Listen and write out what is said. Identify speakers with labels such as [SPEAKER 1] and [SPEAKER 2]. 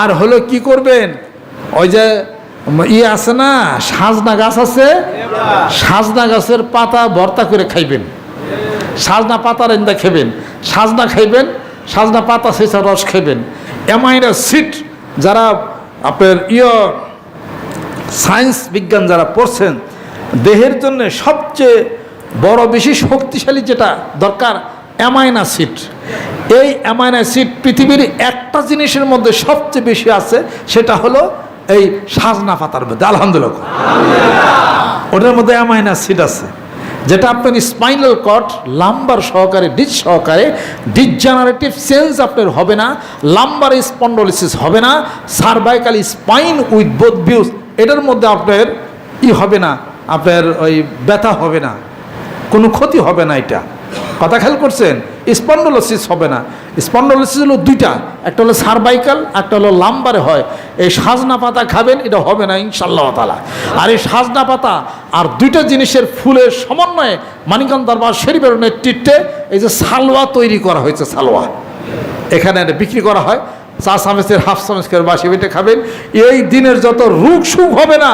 [SPEAKER 1] আর হলো কি করবেন? ওই যে ই আছে না, সাজনা গাছ আছে? সাজনা গাছের পাতা ভর্তা করে খাইবেন। সাজনা পাতার এন্দা খাবেন। সাজনা খাইবেন, সাজনা পাতা সেসা রস খাইবেন এমাইনা সিট যারা আপনার ইয় সায়েন্স বিজ্ঞান যারা পড়ছেন, দেহের জন্য সবচেয়ে বড়, বেশি শক্তিশালী যেটা দরকার অ্যামাইন অ্যাসিড। এই অ্যামাইন অ্যাসিড পৃথিবীর একটা জিনিসের মধ্যে সবচেয়ে বেশি আছে, সেটা হলো এই সাজনা পাতার মধ্যে। আলহামদুলিল্লাহ। ওটার মধ্যে অ্যামাইন অ্যাসিড আছে, যেটা আপনার স্পাইনাল কট লাম্বার সহকারে ডিজ সহকারে ডিজেনারেটিভ সেন্স আপনার হবে না, লাম্বার স্পন্ডোলিসিস হবে না, cervical spine with both views, এটার মধ্যে আপনার ই হবে না, আপনার ওই ব্যথা হবে না, কোনো ক্ষতি হবে না এটা। কথা খেয়াল করছেন? স্পন্ডোলোসিস হবে না। স্পন্ডোলোসিস হলো দুইটা। একটা হলো সার্ভাইকাল একটা হলো লাম্বারে হয়। এই সাজনা পাতা খাবেন, এটা হবে না ইনশাল্লাহ তালা আর এই সাজনা পাতা আর দুইটা জিনিসের ফুলের সমন্বয়ে মানিকগঞ্জ দরবার শরীফের নেতৃত্বে এই যে সালোয়া তৈরি করা হয়েছে, সালোয়া। এখানে এটা বিক্রি করা হয়। চা চামচের হাফ করে বাসি বেটে খাবেন। এই দিনের যত রোগ সুখ হবে না